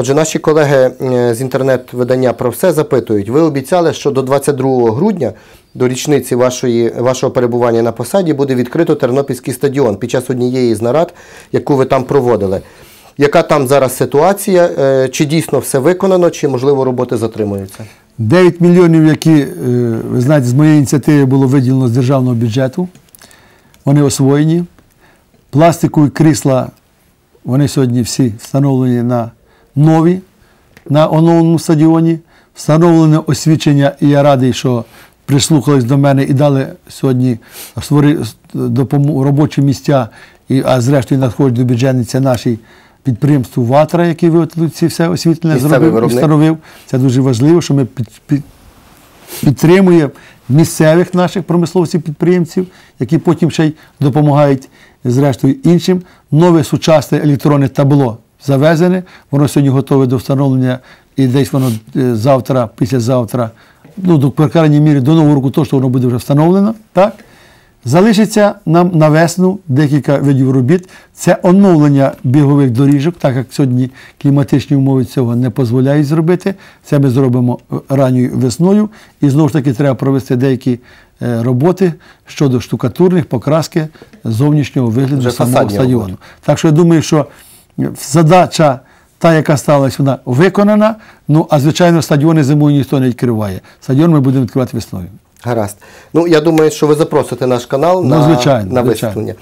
Отже, наші колеги е, з інтернет-видання про все запитують. Ви обіцяли, що до 22 грудня, до річниці вашої, вашого перебування на посаді, буде відкрито Тернопільський стадіон під час однієї з нарад, яку ви там проводили. Яка там зараз ситуація? Е, Чи дійсно все виконано, чи можливо роботи затримуються? 9 мільйонів, які, е, ви знаєте, з моєї ініціативи було виділено з державного бюджету. Вони освоєні. Пластикові крісла, вони сьогодні всі встановлені на нові, на оновленому стадіоні. Встановлене освічення, і я радий, що прислухались до мене і дали сьогодні робочі місця, і, а зрештою надходять до бюджетниці наші підприємство Ватра, виготовили ці все освітлення, зробив і встановив. Це дуже важливо, що ми під, під, підтримує місцевих наших промисловців, підприємців, які потім ще й допомагають, зрештою, іншим. Нове сучасне електронне табло завезене, воно сьогодні готове до встановлення, і десь воно е, завтра, післязавтра, ну, до по крайній мірі до нового року точно воно буде вже встановлено. Так? Залишиться нам на весну декілька видів робіт. Це оновлення бігових доріжок, так як сьогодні кліматичні умови цього не дозволяють зробити. Це ми зробимо е, ранньою весною. І знову ж таки треба провести деякі е, роботи щодо штукатурних, покраски зовнішнього вигляду Вже самого стадіону. роботи. Так що я думаю, що задача. Та, яка сталася, вона виконана. Ну, а звичайно, стадіони зимою ніхто не відкриває. Стадіон ми будемо відкривати весною. Гаразд. Ну, я думаю, що ви запросите наш канал Ну, на, звичайно, на звичайно. висвітлення.